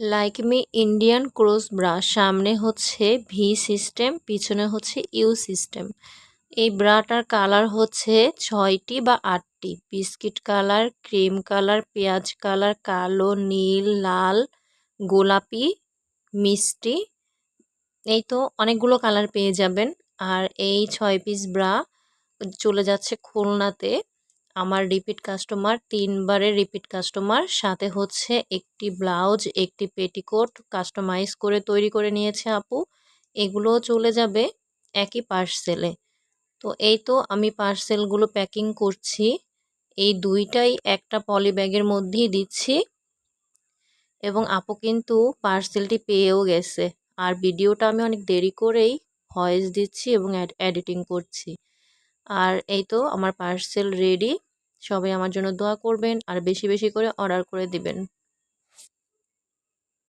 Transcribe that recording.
Likeme Indian cross bra সামনে হচ্ছে V system পিছনে হচ্ছে ইউ সিস্টেম এই ব্রাটার কালার হচ্ছে ছয়টি বা আটটি। বিস্কিট কালার ক্রিম কালার পেঁয়াজ কালার কালো, নীল, লাল, গোলাপি, মিষ্টি। এই তো অনেকগুলো কালার পেয়ে যাবেন। আর এই ছয় পিস ব্রা চলে যাচ্ছে খুলনাতে। আমার রিপিট কাস্টমার তিনবারের রিপিট কাস্টমার সাথে হচ্ছে একটি ব্লাউজ একটি পেটিকোট কাস্টমাইজ করে তৈরি করে নিয়েছে আপু। এগুলোও চলে যাবে একই পার্সেলে তো এই তো আমি পার্সেলগুলো প্যাকিং করছি। এই দুইটাই একটা পলি ব্যাগের মধ্যেই দিচ্ছি। এবং আপু কিন্তু পার্সেলটি পেয়েও গেছে। আর ভিডিওটা আমি অনেক দেরি করেই ভয়েস দিচ্ছি এবং এডিটিং করছি। আর এই তো আমার পার্সেল রেডি সবাই আমার জন্য দোয়া করবেন আর বেশি বেশি করে অর্ডার করে দিবেন।